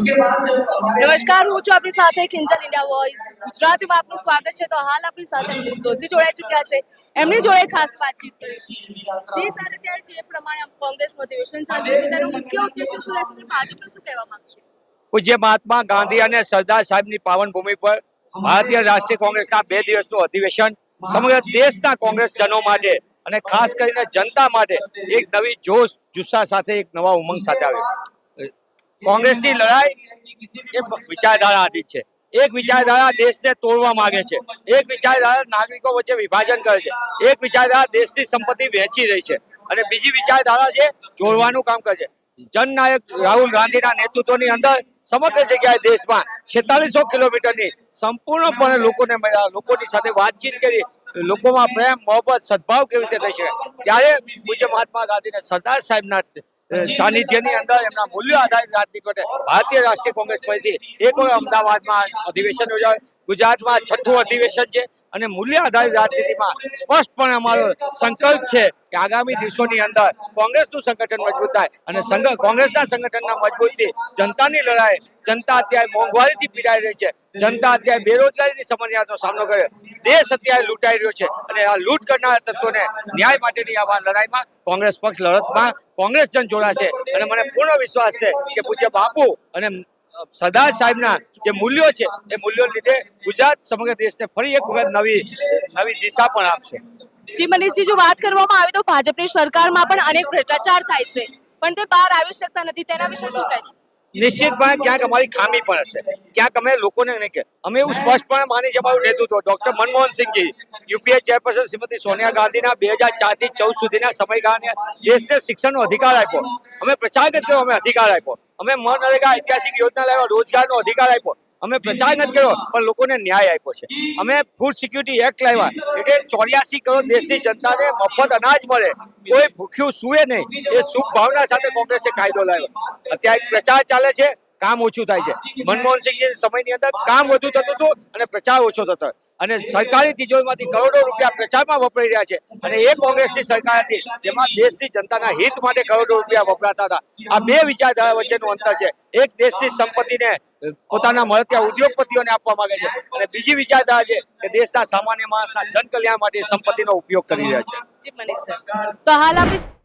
નમસ્કાર હું છું આપણી સાથે કિંજલ ઇન્ડિયા વોઇસ ગુજરાતીમાં આપનું સ્વાગત છે તો હાલ આપણી સાથે અમરીશ દોશી જોડાઈ ચૂક્યા છે એમની જોડે ખાસ વાતચીત કરીશું જે સાથે ત્યારે જે પ્રમાણે કોંગ્રેસનું અધિવેશન ચાલુ છે તેનો મુખ્ય ઉદ્દેશ્ય શું રહેશે અને ભાજપને શું કહેવા માંગશે પૂજ્ય મહાત્મા ગાંધી અને સરદાર સાહેબની પાવન ભૂમિ પર ભારતીય રાષ્ટ્રીય કોંગ્રેસના બે દિવસનું અધિવેશન સમગ્ર દેશના કોંગ્રેસજનો માટે અને ખાસ કરીને જનતા માટે એક નવી જોશ જુસ્સા સાથે એક નવા ઉમંગ સાથે આવ્યો. કોંગ્રેસની લડાઈ એ વિચારધારા છે. એક વિચારધારા દેશને તોડવા માંગે છે. એક વિચારધારા નાગરિકો વચ્ચે વિભાજન કરે છે. એક વિચારધારા દેશની સંપત્તિ વહેંચી રહી છે. અને બીજી વિચારધારા છે, જોડવાનું કામ કરે છે. જનનાયક રાહુલ ગાંધીના નેતૃત્વની અંદર સમગ્ર જગ્યાએ દેશમાં છેતાલીસો કિલોમીટરની સંપૂર્ણપણે લોકોને મળ્યા, લોકોની સાથે વાતચીત કરી, લોકોમાં પ્રેમ, મોહબ્બત, સદભાવ કેવી રીતે થઈ શકે? ત્યારે પૂજ્ય મહાત્મા ગાંધીને સરદાર સાહેબના સાનિધ્યની અંદર એમના મૂલ્યો આધારિત રાજનીતિ માટે ભારતીય રાષ્ટ્રીય કોંગ્રેસ ફરીથી એક અમદાવાદમાં અધિવેશન યોજાયું. ગુજરાતમાં છઠ્ઠું અધિવેશન છે અને મૂલ્ય આધારિત રાજનીતિમાં સ્પષ્ટપણે અમારો સંકલ્પ છે કે આગામી દિવસોની અંદર કોંગ્રેસનું સંગઠન મજબૂત થાય અને કોંગ્રેસના સંગઠનના મજબૂતથી જનતાની લડાઈ, જનતા અત્યારે મોંઘવારીથી પીડાઈ રહી છે, જનતા અત્યારે બેરોજગારીની સમસ્યાનો સામનો કરે, દેશ અત્યારે લૂંટાઈ રહ્યો છે અને આ લૂંટ કરનારા તત્વોને ન્યાય માટેની આ લડાઈમાં કોંગ્રેસ પક્ષ લડતમાં કોંગ્રેસ જન જોડાશે અને મને પૂર્ણ વિશ્વાસ છે કે પૂજ્ય બાપુ અને સરદાર સાહેબના જે મૂલ્યો છે, એ મૂલ્યો લીધે ગુજરાત સમગ્ર દેશને ફરી એક વખત નવી નવી દિશા પણ આપશે. જી, મનીષજી, જો વાત કરવામાં આવે તો ભાજપની સરકારમાં પણ અનેક ભ્રષ્ટાચાર થાય છે. પણ તે બહાર આવી શકતા નથી. તેના વિશે શું કહેશો? નિશ્ચિતપણે ક્યાંક અમારી ખામી પણ હશે. ક્યાંક અમે લોકોને નહીં કે અમે એવું સ્પષ્ટપણે માની જવાનું નેતૃત્વ ડોક્ટર મનમોહન સિંહજી યુપીએ ચેરપર્સન શ્રીમતી સોનિયા ગાંધીના બે હજાર ચારથી ચૌદ સુધીના સમયગાળાને દેશને શિક્ષણનો અધિકાર આપ્યો. અમે પ્રચાર કર્યો, અમે અધિકાર આપ્યો. અમે મનરેગા ઐતિહાસિક યોજના લાવ્યા, રોજગારનો અધિકાર આપ્યો. અમે પ્રચાર નથી કર્યો, પણ લોકોને ન્યાય આપ્યો છે. અમે ફૂડ સિક્યુરિટી એક્ટ લાવ્યા. એટલે ચોર્યાસી કરોડ દેશની જનતાને મફત અનાજ મળે. કોઈ ભૂખ્યું સુવે નહીં. એ શુભ ભાવના સાથે કોંગ્રેસે કાયદો લાવ્યો. અત્યારે પ્રચાર ચાલે છે. કામ ઓછું થાય છે. મનમોહન સિંહની સમયની અંદર કામ વધુ થતું હતું અને પ્રચાર ઓછો થતો અને સરકારી તિજોરીમાંથી કરોડો રૂપિયા પ્રચારમાં વપરાઈ રહ્યા છે. અને એ કોંગ્રેસની સરકાર હતી જેમાં દેશની જનતાના હિત માટે કરોડો રૂપિયા વપરાતા હતા. આ બે વિચારધારા વચ્ચેનું અંતર છે. એક દેશની સંપત્તિને પોતાના મળત્યા ઉદ્યોગપતિઓને આપવા માંગે છે. અને બીજી વિચારધારા છે કે દેશના સામાન્ય માણસના જનકલ્યાણ માટે સંપત્તિનો ઉપયોગ કરી રહ્યા છે. જી મનીષ સર. તો હાલ આપણી